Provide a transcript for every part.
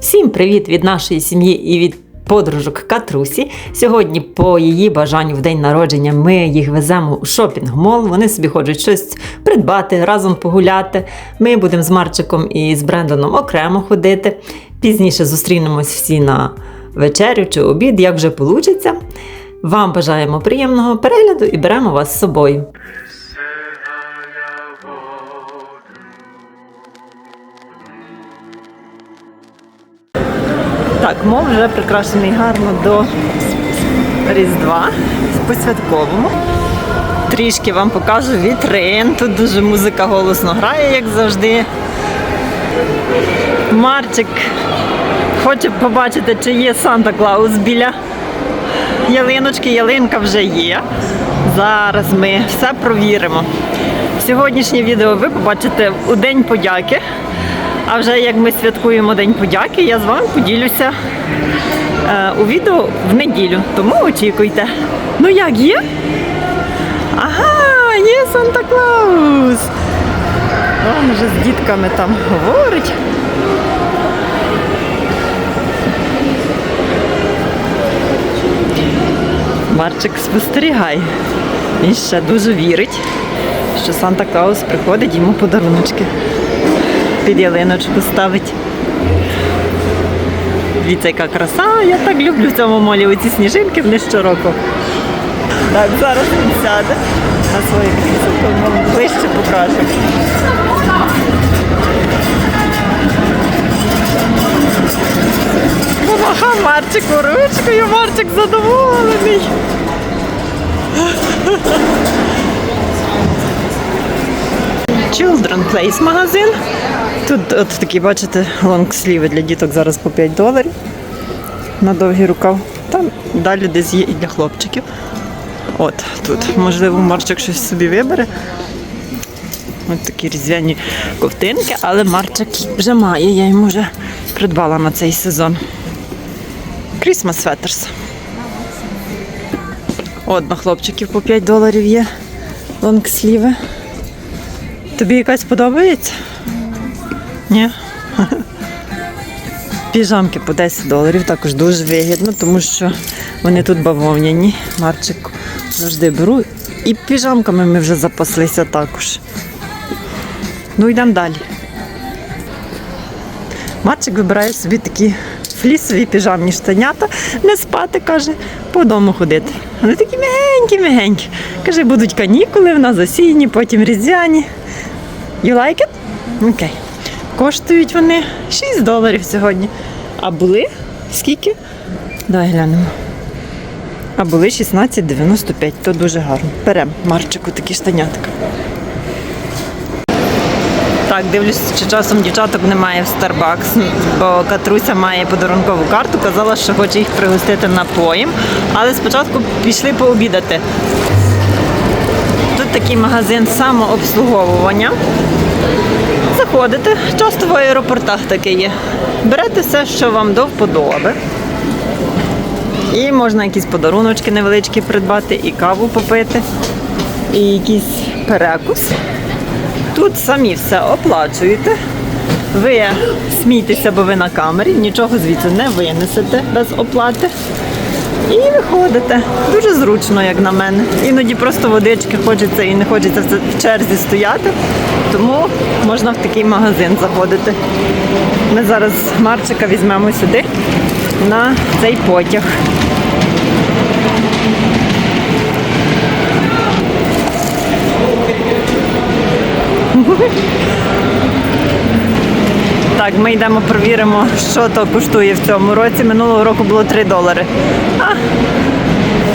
Всім привіт від нашої сім'ї і від подружок Катрусі. Сьогодні, по її бажанню в день народження, ми їх веземо у шопінг-мол. Вони собі хочуть щось придбати, разом погуляти. Ми будемо з Марчиком і з Брендоном окремо ходити. Пізніше зустрінемось всі на вечерю чи обід, як вже вийде. Вам бажаємо приємного перегляду і беремо вас з собою. Так, мов вже прикрашений гарно до Різдва по святковому. Трішки вам покажу вітрин. Тут дуже музика голосно грає, як завжди. Марчик хоче побачити, чи є Санта Клаус біля ялиночки. Ялинка вже є. Зараз ми все провіримо. Сьогоднішнє відео ви побачите у День подяки. А вже як ми святкуємо День подяки, я з вами поділюся е, у відео в неділю. Тому очікуйте. Ну як є? Ага, є Санта Клаус. Он вже з дітками там говорить. Марчик спостерігай. Він ще дуже вірить, що Санта Клаус приходить йому подаруночки під ялиночку ставить. Дивіться, яка краса. Я так люблю в цьому молі оці сніжинки вони щороку. Так, зараз він сяде на своє крісло, то вам ближче покажу. Помахав Марчику ручкою, Марчик задоволений. Children Place магазин. Тут от такі, бачите, лонгсліви для діток зараз по 5 доларів на довгий рукав. Там далі десь є і для хлопчиків. От тут, можливо, Марчик щось собі вибере. Ось такі різдвяні ковтинки, але Марчик вже має, я йому вже придбала на цей сезон. Christmas Sweaters. От на хлопчиків по 5 доларів є лонгсліви. Тобі якась подобається? Ні? Піжамки по 10 доларів також дуже вигідно, тому що вони тут бавовняні. Марчик завжди беру. І піжамками ми вже запаслися також. Ну йдемо далі. Марчик вибирає собі такі флісові піжамні штанята, не спати, каже, по дому ходити. Вони такі мягенькі-мягенькі. Каже, будуть канікули в нас осінні, потім різдвяні. You like it? Окей. Коштують вони 6 доларів сьогодні. А були скільки? Давай глянемо. А були 16,95, то дуже гарно. Беремо Марчику такі штанятка. Так, дивлюсь, чи часом дівчаток немає в Starbucks, бо Катруся має подарункову карту, казала, що хоче їх пригостити напоєм. Але спочатку пішли пообідати. Тут такий магазин самообслуговування. Заходите, часто в аеропортах таке є. Берете все, що вам до вподоби. І можна якісь подаруночки невеличкі придбати, і каву попити, і якийсь перекус. Тут самі все оплачуєте. Ви смійтеся, бо ви на камері, нічого звідси не винесете без оплати. І виходите. Дуже зручно, як на мене. Іноді просто водички хочеться і не хочеться в черзі стояти. Тому можна в такий магазин заходити. Ми зараз Марчика візьмемо сюди на цей потяг. Так, ми йдемо провіримо, що то коштує в цьому році. Минулого року було 3 долари. А,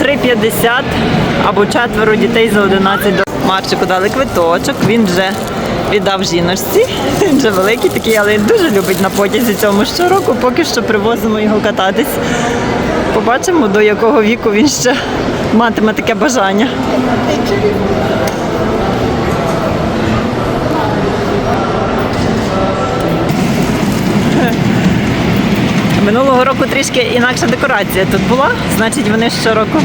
3,50 або четверо дітей за 11 доларів. Марчику дали квиточок, він вже віддав жіночці. Він вже великий такий, але дуже любить на потязі цьому щороку, поки що привозимо його кататись. Побачимо, до якого віку він ще матиме таке бажання. Минулого року трішки інакша декорація тут була, значить вони щороку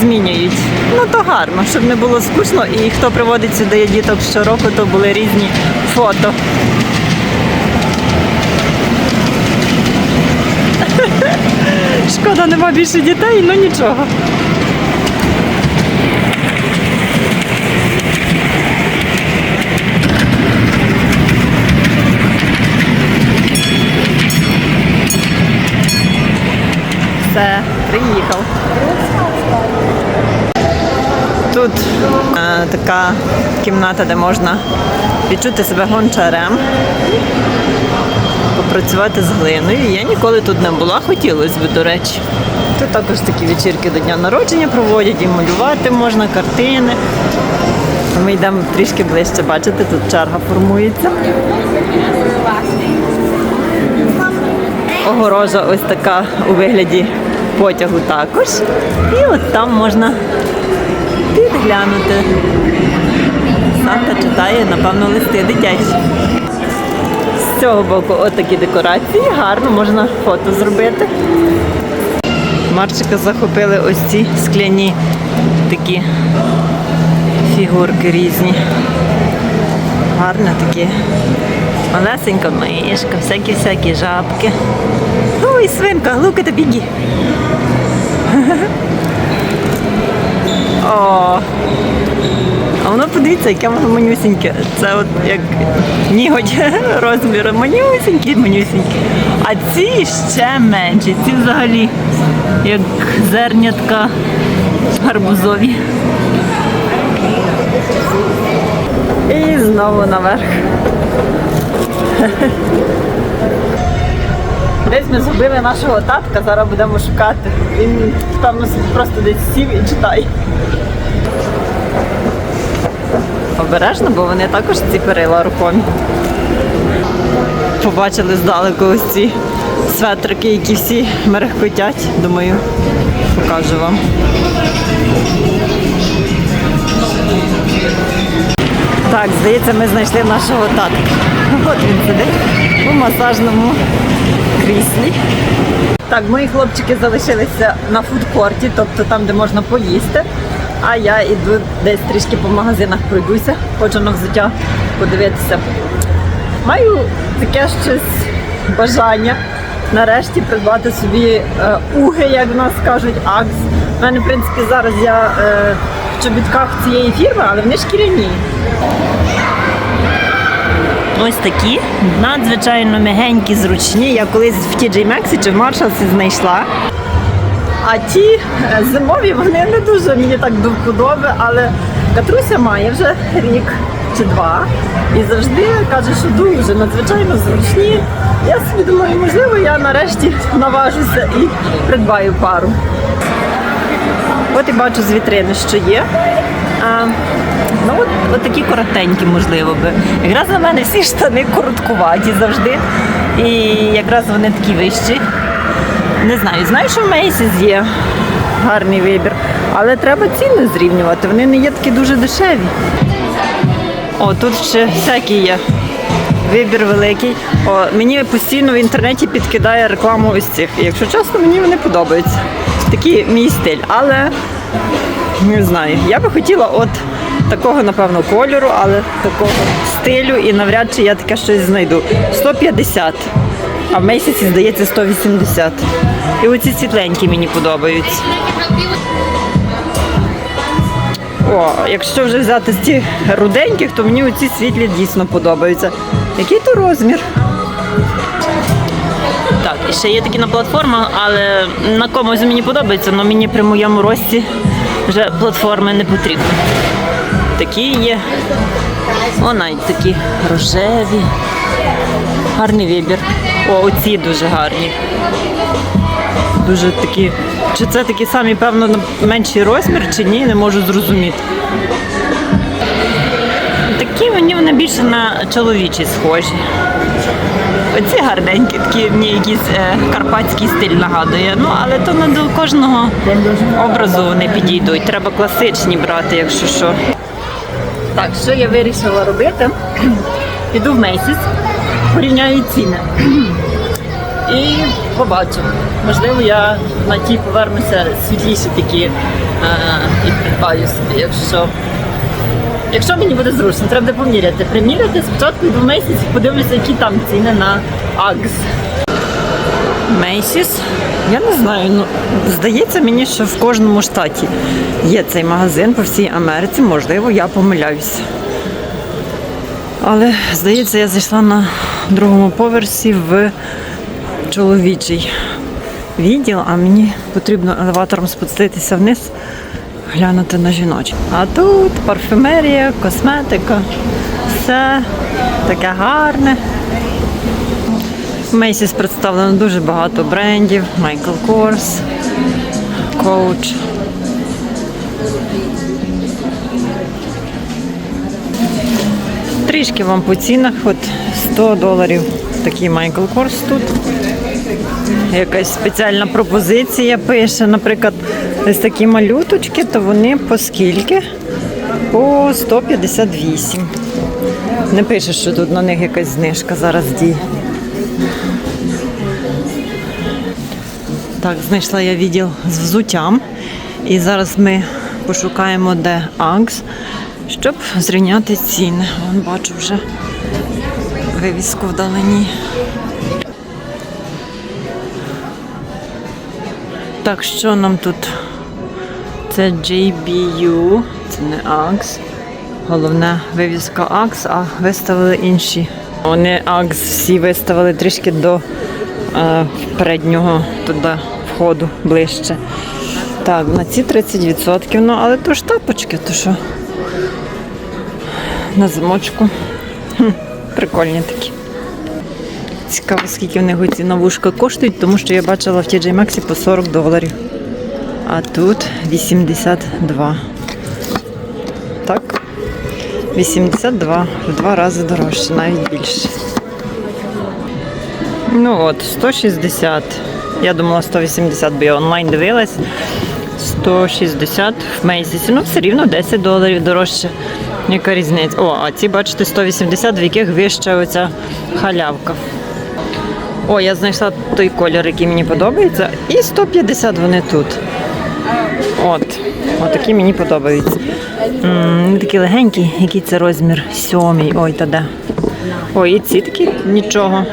змінюють. Ну то гарно, щоб не було скучно. І хто приводить сюди діток щороку, то були різні фото. Шкода, нема більше дітей, ну нічого. Все, приїхав. Тут е, така кімната, де можна відчути себе гончарем, попрацювати з глиною. Я ніколи тут не була, хотілося б, до речі. Тут також такі вечірки до дня народження проводять, і малювати можна, картини. Ми йдемо трішки ближче, бачите, тут черга формується. Огорожа ось така у вигляді потягу також. І от там можна підглянути. Санта читає, напевно, листи дитячі. З цього боку отакі декорації, гарно, можна фото зробити. Марчика захопили ось ці скляні такі фігурки різні. Гарно такі. Малесенька мишка, всякі-всякі жабки. Ой, свинка, лука та біги. О, а воно подивіться, яке воно манюсіньке. Це от як ніготь розміру. Манюсінькі, манюсінькі. А ці ще менші. Ці взагалі як зернятка гарбузові. І знову наверх. Десь ми згубили нашого татка, зараз будемо шукати. Він, собі просто десь сів і читає. Обережно, бо вони також ці перила рухомі. Побачили здалеку ось ці светрики, які всі мерехкотять. Думаю, покажу вам. Так, здається, ми знайшли нашого татка. От він сидить у масажному кріслі. Так, мої хлопчики залишилися на фудкорті, тобто там, де можна поїсти. А я йду десь трішки по магазинах пройдуся, хочу на взуття подивитися. Маю таке щось бажання нарешті придбати собі е, уги, як в нас кажуть, акс. У мене, в принципі, зараз я е, чобітках цієї фірми, але вони шкіряні. Ось такі, надзвичайно м'ягенькі, зручні. Я колись в TJ Maxx чи в Marshalls знайшла. А ті е, зимові вони не дуже мені так до вподоби, але Катруся має вже рік чи два і завжди каже, що дуже надзвичайно зручні. Я собі думаю, можливо, я нарешті наважуся і придбаю пару. От і бачу з вітрини, що є. А, ну от, от такі коротенькі, можливо би. Якраз на мене всі штани короткуваті завжди. І якраз вони такі вищі. Не знаю, знаю, що в Macy's є гарний вибір, але треба ціни зрівнювати. Вони не є такі дуже дешеві. О, тут ще всякі є. Вибір великий. О, мені постійно в інтернеті підкидає рекламу ось цих. І якщо чесно, мені вони подобаються. Такий мій стиль. Але не знаю. Я би хотіла от такого, напевно, кольору, але такого стилю і навряд чи я таке щось знайду. 150. А в місяці, здається, 180. І оці світленькі мені подобаються. О, якщо вже взяти з тих руденьких, то мені оці світлі дійсно подобаються. Який то розмір? Ще є такі на платформах, але на комусь мені подобається, але мені при моєму рості вже платформи не потрібні. Такі є. О, навіть такі рожеві. Гарний вибір. О, оці дуже гарні. Дуже такі. Чи це такі самі, певно, менший розмір, чи ні, не можу зрозуміти. Такі мені вони більше на чоловічі схожі. Оці гарненькі, такі мені якийсь е, карпатський стиль нагадує. Ну, але то не до кожного образу вони підійдуть. Треба класичні брати, якщо що. Так, що я вирішила робити? Піду в Macy's, порівняю ціни. І побачу. Можливо, я на ті повернуся світліші такі е, і придбаю собі, якщо. Якщо мені буде зручно, треба буде поміряти. Приміряти спочатку йду в місяць, подивлюся, які там ціни на Агс. Мейсіс. Я не знаю, ну здається мені, що в кожному штаті є цей магазин по всій Америці. Можливо, я помиляюся. Але здається, я зайшла на другому поверсі в чоловічий відділ, а мені потрібно елеватором спуститися вниз, глянути на жіночий. А тут парфюмерія, косметика, все таке гарне. Macy's представлено дуже багато брендів, Michael Kors, Coach. Трішки вам по цінах, от 100 доларів такий Michael Kors тут. Якась спеціальна пропозиція пише, наприклад, ось такі малюточки, то вони по скільки? По 158. Не пише, що тут на них якась знижка зараз діє. Так, знайшла я відділ з взуттям. І зараз ми пошукаємо, де Агс, щоб зрівняти ціни. Вон бачу вже вивіску вдалині. Так, що нам тут? Це JBU, це не Axe. Головне вивіска Axe, а виставили інші. Вони Axe всі виставили трішки до е, переднього туди входу ближче. Так, на ці 30%, ну але то ж тапочки, то що на замочку. Хм, прикольні такі. Цікаво, скільки в них ці навушка коштують, тому що я бачила в TJ Maxx по 40 доларів. А тут 82. Так? 82 в два рази дорожче, навіть більше. Ну от, 160. Я думала 180, бо я онлайн дивилась. 160 в Мейсісі. Ну, все рівно 10 доларів дорожче. Яка різниця? О, а ці, бачите, 180, в яких вища оця халявка. О, я знайшла той колір, який мені подобається. І 150 вони тут. От. Отакі мені подобаються. Вони такі легенькі, який це розмір? Сьомий. Ой, та де. Ой, і ці такі нічого.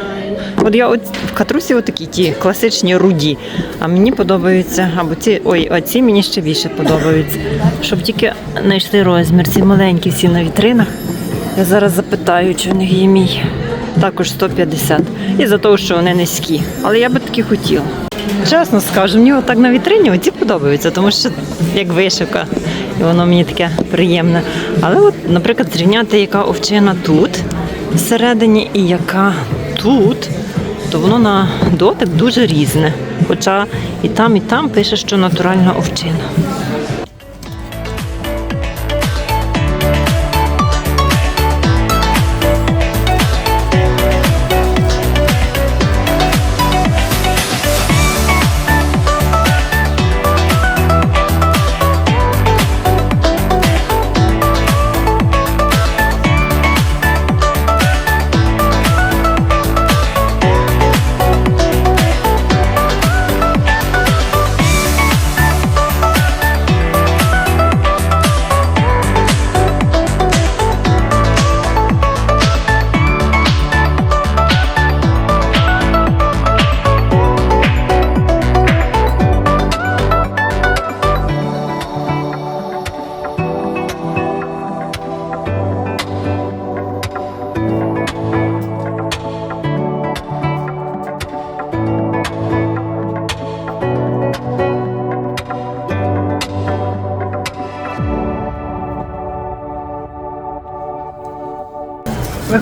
От я от в катрусі отакі ті класичні руді. А мені подобаються, або ці, ой, а ці мені ще більше подобаються. Щоб тільки знайшли розмір, ці маленькі всі на вітринах. Я зараз запитаю, чи в них є мій. Також 150. І за того, що вони низькі. Але я би такі хотіла. Чесно скажу, мені отак на вітрині оці подобаються, тому що як вишивка, і воно мені таке приємне. Але, от, наприклад, зрівняти, яка овчина тут всередині і яка тут, то воно на дотик дуже різне. Хоча і там, і там пише, що натуральна овчина.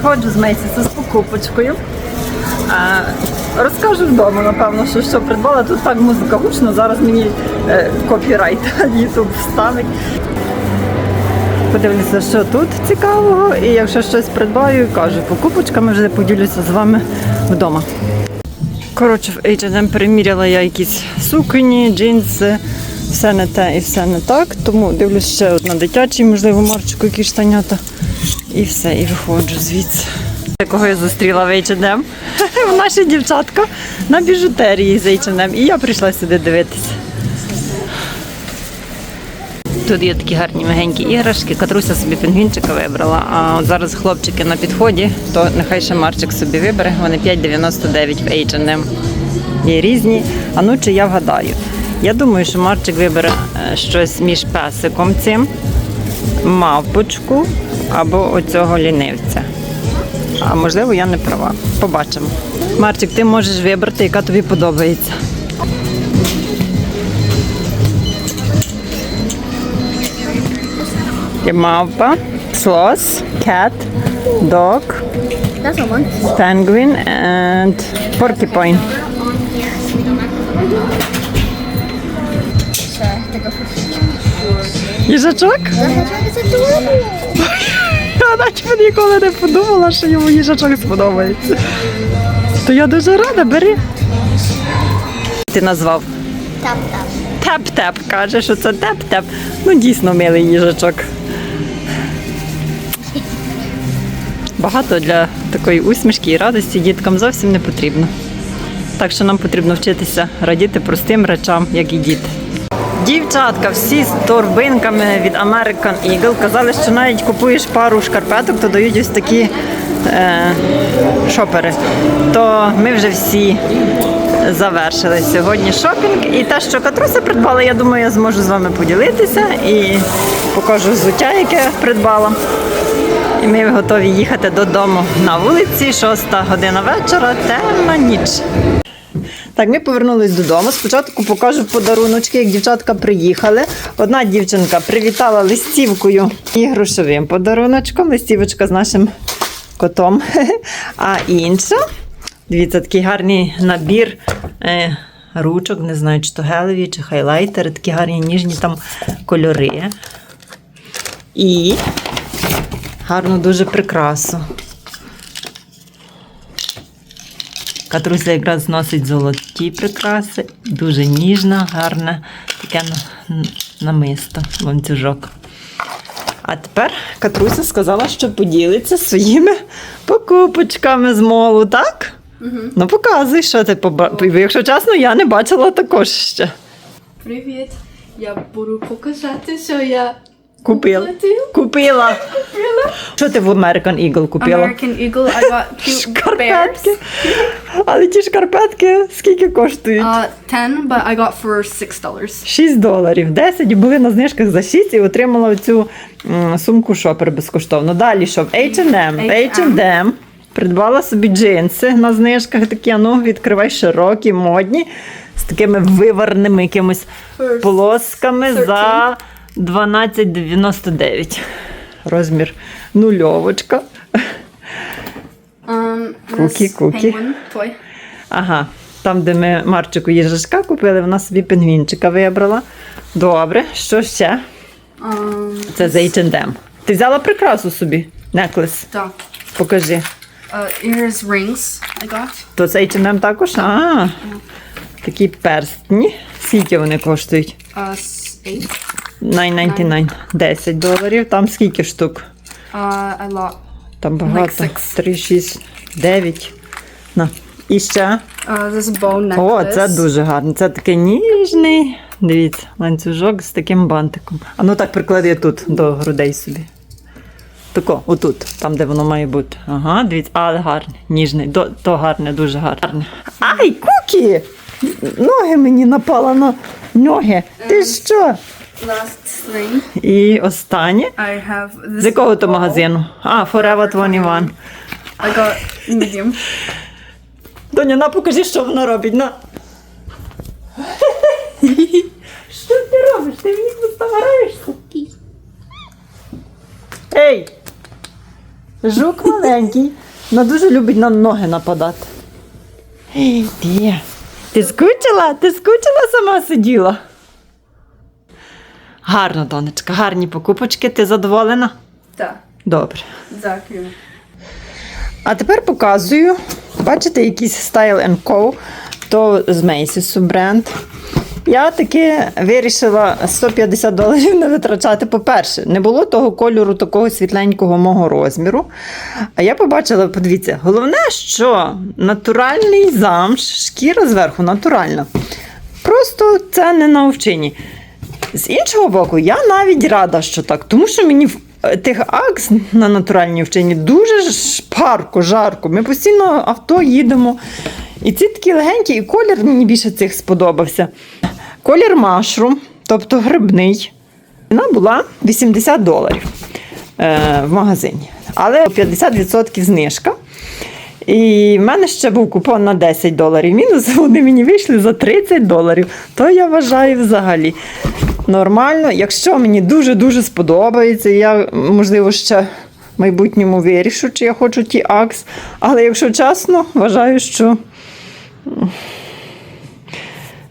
Виходжу з Мейсіса з покупочкою. Розкажу вдома, напевно, що що придбала. Тут так музика гучно, зараз мені е, копірайт YouTube вставить. Подивлюся, що тут цікавого, і якщо щось придбаю, кажу, покупочками вже поділюся з вами вдома. Коротше, в H&M переміряла я якісь сукні, джинси, все не те і все не так. Тому дивлюсь ще от на дитячий, можливо, марчику, які штанята. І все, і виходжу звідси. Якого я зустріла в H&M? Наша дівчатка на біжутерії з H&M. І я прийшла сюди дивитися. Тут є такі гарні мягенькі іграшки. Катруся собі пінгвінчика вибрала. А зараз хлопчики на підході, то нехай ще Марчик собі вибере. Вони 5,99 в H&M. Є різні. А ну чи я вгадаю. Я думаю, що Марчик вибере е, щось між песиком цим, мавпочку або оцього лінивця. А можливо, я не права. Побачимо. Марчик, ти можеш вибрати, яка тобі подобається. Є мавпа, слос, cat, dog, penguin and porcupine. For Їжачок? It's adorable. Наче ніколи не подумала, що йому їжачок сподобається. То я дуже рада, бери. Ти назвав tap. теп-теп, каже, що це теп-теп. Ну, дійсно милий їжачок. Багато для такої усмішки і радості діткам зовсім не потрібно. Так що нам потрібно вчитися радіти простим речам, як і діти. Дівчатка, всі з торбинками від American Eagle казали, що навіть купуєш пару шкарпеток, то дають ось такі е, шопери. То ми вже всі завершили сьогодні шопінг. І те, що Катруся придбала, я думаю, я зможу з вами поділитися і покажу взуття, яке я придбала. І ми готові їхати додому на вулиці, 6 година вечора, темна ніч. Так, ми повернулись додому. Спочатку покажу подаруночки, як дівчатка приїхали. Одна дівчинка привітала листівкою і грошовим подаруночком. Листівочка з нашим котом. А інша, дивіться, такий гарний набір е, ручок, не знаю, чи то гелеві, чи хайлайтери, такі гарні ніжні там кольори. І гарну дуже прикрасу. Катруся якраз носить золоті прикраси, дуже ніжна, гарна, таке намисто, ланцюжок. А тепер Катруся сказала, що поділиться своїми покупочками з молу, так? Ну, показуй, що ти побачила. Якщо чесно, я не бачила також ще. Привіт! Я буду показати, що я Купила. Купила? Що ти в American Eagle купила? American Eagle. I got cute Шкарпетки. bears. Але ті шкарпетки скільки коштують? Uh, 10, but I got for $6. dollars. 6 доларів. 10 були на знижках за 6 і отримала цю сумку шопер безкоштовно. Далі що? В H&M. В H&M. Придбала собі джинси на знижках такі, ну відкривай широкі, модні, з такими виварними якимось For полосками за 12,99. Розмір нульовочка. Um, penguin. Ага, там, де ми Марчику їжачка купили, вона собі пінгвінчика вибрала. Добре, що ще? Um, Це з H&M. Ти взяла прикрасу собі? Неклес. так. Покажи. Uh, here's rings I got. То це H&M також? А, такі перстні. Скільки вони коштують? Uh, eight. 9,99. 10 доларів. Там скільки штук? Uh, a lot. Там багато. six. 3, 6, 9. На. І ще. Uh, this is necklace. О, це дуже гарно. Це такий ніжний. Дивіться, ланцюжок з таким бантиком. А ну так приклади тут до грудей собі. Тако, отут, там, де воно має бути. Ага, дивіться, але гарний, ніжний. До, то гарне, дуже гарне. Ай, кукі! Ноги мені напала на ноги. Ти що? Last thing. І останнє. I have this. З якого то магазину? А, Forever 21. I got medium. Доня, на покажи, що вона робить. На. Що ти робиш? Ти мені стараєшся? Ей! Жук маленький. Вона дуже любить на ноги нападати. Ей, ти. Ти скучила? Ти скучила сама сиділа? Гарно, донечка, гарні покупочки. Ти задоволена? Так. Добре. Дякую. А тепер показую. Бачите, якийсь Style Co. То з Macy's бренд. Я таки вирішила 150 доларів не витрачати. По-перше, не було того кольору такого світленького мого розміру. А я побачила, подивіться, головне, що натуральний замш, шкіра зверху натуральна. Просто це не на овчині. З іншого боку, я навіть рада, що так, тому що мені в- е, тих акс на натуральній вчині дуже парко, жарко. Ми постійно авто їдемо. І ці такі легенькі, і колір мені більше цих сподобався. Колір машрум, тобто грибний. Вона була 80 доларів е, в магазині, але 50% знижка. І в мене ще був купон на 10 доларів. Мінус вони мені вийшли за 30 доларів. То я вважаю взагалі нормально. Якщо мені дуже-дуже сподобається, я, можливо, ще в майбутньому вирішу, чи я хочу ті акс. Але якщо чесно, вважаю, що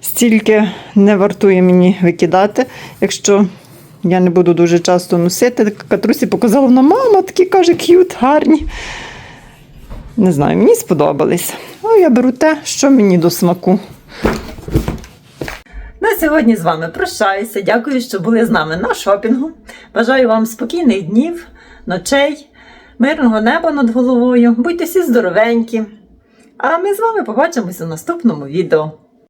стільки не вартує мені викидати, якщо я не буду дуже часто носити. Катрусі показала вона, мама, такі каже, к'ют, гарні. Не знаю, мені сподобались. А я беру те, що мені до смаку. На сьогодні з вами прощаюся. Дякую, що були з нами на шопінгу. Бажаю вам спокійних днів, ночей, мирного неба над головою. Будьте всі здоровенькі. А ми з вами побачимося в наступному відео.